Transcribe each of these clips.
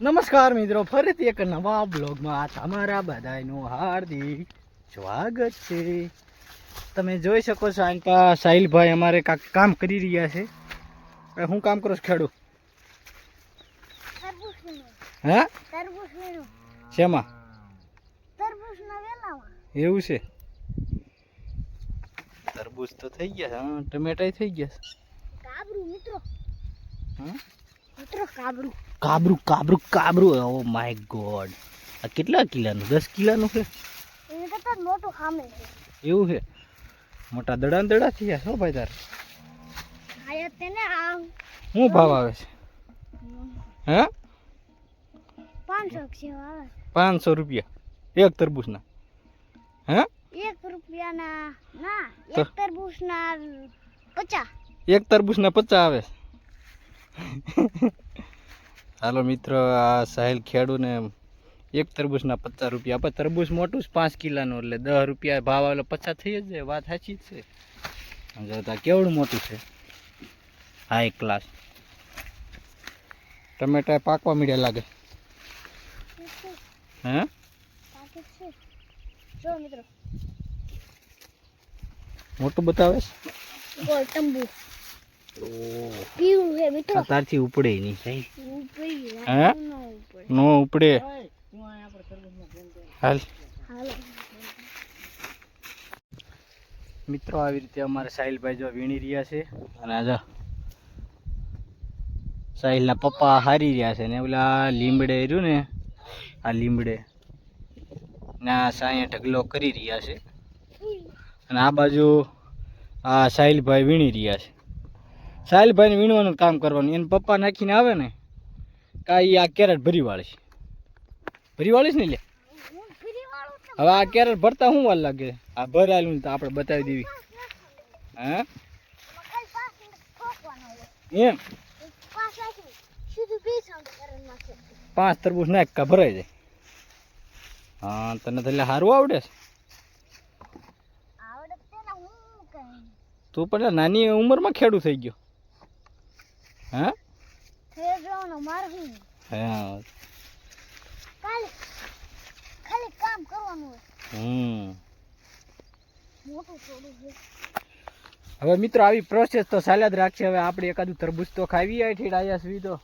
નમસ્કાર મિત્રો ફરીથી એક નવા બ્લોગમાં તમારા બધાનું હાર્દિક સ્વાગત છે. તમે જોઈ શકો છો આની સાહિલભાઈ અમારે કાંક કામ કરી રહ્યા છે. હું કામ કરો છો ખેડૂત હા? હે શેમાં? એવું છે? તરબૂચ તો થઈ ગયા છે હા ટમેટા થઈ ગયા છે. કાબરું મિત્રો. હા મિત્રો કાબરું. કાબરું કાબરું કાબરું. ઓ માય ગોડ આ કેટલા કિલાનું? દસ કિલાનું છે? એવું છે? મોટા દડા દડા થઈ ગયા છો ભાઈ તારે. શું ભાવ આવે છે? હે? પાંચસો રૂપિયા. એક તરબૂચના. હે? એક રૂપિયાના ના? એક તરબૂચના પચાસ. એક તરબૂચના પચાસ આવે હાલો મિત્ર આ સાહેલ ખેડૂને એક તરબૂચના પચાસ રૂપિયા આપણે તરબૂચ મોટું છે પાંચ કિલાનું એટલે દસ રૂપિયા ભાવ આવેલો પચાસ થઈ જ જાય વાત સાચી જ છે. કેવડું મોટું છે? હાઈ ક્લાસ ટમેટા પાકવા મીડ્યા લાગે? હે? છે મોટું બતાવે ગોળ તંબુ. છે પીવું મિત્રો. તારથી ઉપડે નહીં સાહેબ. હે? ન ઉપડે. હાલ. મિત્રો આવી રીતે અમારે સાહિલભાઈ જો વીણી રહ્યા છે અને આ જો સાહિલના પપ્પા હારી રહ્યા છે ને ઓલા લીમડે રહ્યું ને આ લીમડે. ને આ સાંયે ઢગલો કરી રહ્યા છે. અને આ બાજુ આ સાહિલભાઈ વીણી રહ્યા છે. સાહિલભાઈને વીણવાનું કામ કરવાનું. એને પપ્પા નાખીને આવે ને કાંઈ આ કેરેટ ભરી વાળીશ ભરી વાળીશ ને લે હવે આ કેરેટ ભરતા શું વાર લાગે? આ ભરાયેલું તો આપણે બતાવી દેવી. હે? એમ? પાંચ તરબૂચ નાખ કા ભરાઈ જાય. હા તને એટલે સારું આવડે છે. તું પણ નાની ઉંમરમાં ખેડૂ થઈ ગયો. હે? થઈ જવાનો મારે હું. હા કાલે ખાલી કામ કરવાનું હમ. મોટું થોડું છે. હવે મિત્રો આવી પ્રોસેસ તો ચાલ્યા જ રાખશે હવે આપણે એકાદું તરબૂચ તો ખાવી આય ડાયા સુધી. તો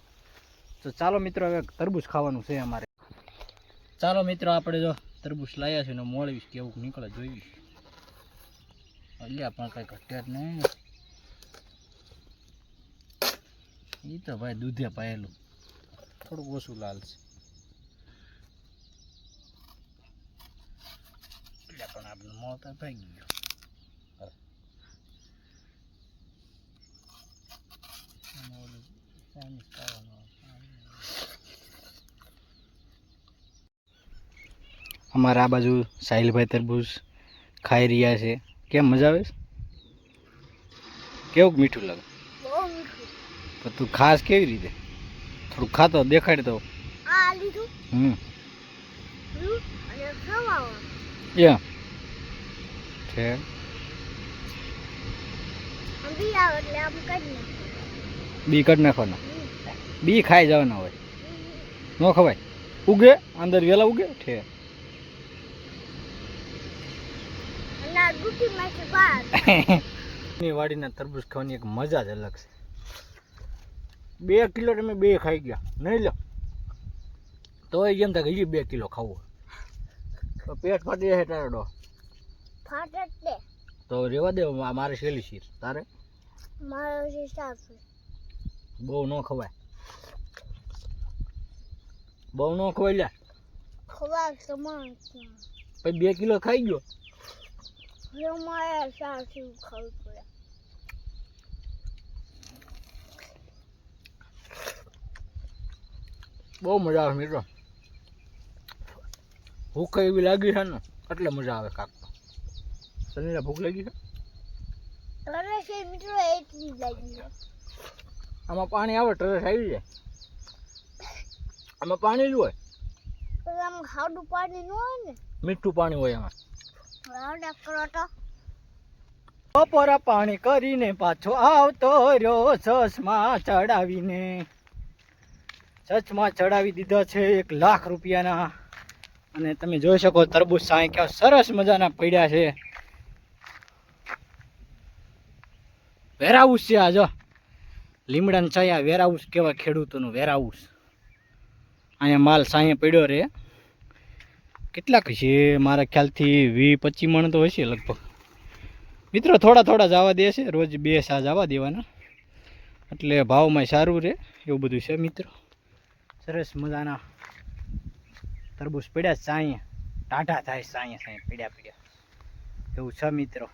તો ચાલો મિત્રો હવે તરબૂચ ખાવાનું છે અમારે. ચાલો મિત્રો આપણે જો તરબૂચ લાવ્યા છે ને મોળવીશ કેવું નીકળે જોઈશ અલ્યા પણ કઈ ઘટ્યા જ નહીં. એ તો ભાઈ દૂધે પાયેલું. થોડુંક ઓછું લાલ છે. પણ આપણે મોત થઈ ગયું. અમારા આ બાજુ સાહિલભાઈ તરબૂજ ખાઈ રહ્યા છે. કેમ મજા આવે કેવું મીઠું લાગે? તો તું ખાસ કેવી રીતે? થોડું ખાતો દેખાડ તો હમ. એમ. છે. બી કટ નાખવાનું. બી ખાઈ જવાના હોય. ન ખવાય. ઉગે અંદર વેલા ઉગે છે. વાડીના તરબૂચ ખાવાની એક મજા જ અલગ છે. બે કિલો તમે બે ખાઈ ગયા. નહીં લો તો એમ થાય કે હજી બે કિલો ખાવું તો પેટ ફાટી જશે તારે ડો. તે. રેવા દે મારે શેલી શીર. તારે? બહુ ન ખવાય. બહુ ન ખવાય લ્યા. ખવા સમાન પછી બે કિલો ખાઈ ગયો? મારે સાસુ ખાવું પડે. બહુ મજા આવે મિત્રો. ભૂખ એવી લાગી છે ને એટલે મજા આવે કાક. શરીરે ભૂખ લાગી છે? આમાં પાણી આવે ટરેસ આવી જાય. આમાં પાણી જ હોય. આમ ખાડું પાણી ન હોય ને. મીઠું પાણી હોય આમાં બપોરા પાણી કરીને પાછો આવતો રહ્યો ચશ્મા ચડાવીને. સચમાં ચડાવી દીધા છે એક લાખ રૂપિયાના. અને તમે જોઈ શકો તરબૂચ સાંઈ કેવા સરસ મજાના પડ્યા છે. વેરાઉસ છે આ જો. લીમડાને ચાયા વેરાઉસ કેવા ખેડૂતોનું વેરાઉસ અહીંયા માલ સાંયે પડ્યો રે. કેટલાક છે મારા ખ્યાલથી વી પચીસ મણ તો હશે લગભગ. મિત્રો થોડા થોડા જવા દે છે, રોજ બે સા જવા દેવાના. એટલે ભાવમાં સારું રહે એવું બધું છે મિત્રો. સરસ મજાના તરબૂચ પડ્યા સાંયે ટાઢા થાય સાંયે સાંયે પીડ્યા પીડ્યા. એવું છે મિત્રો.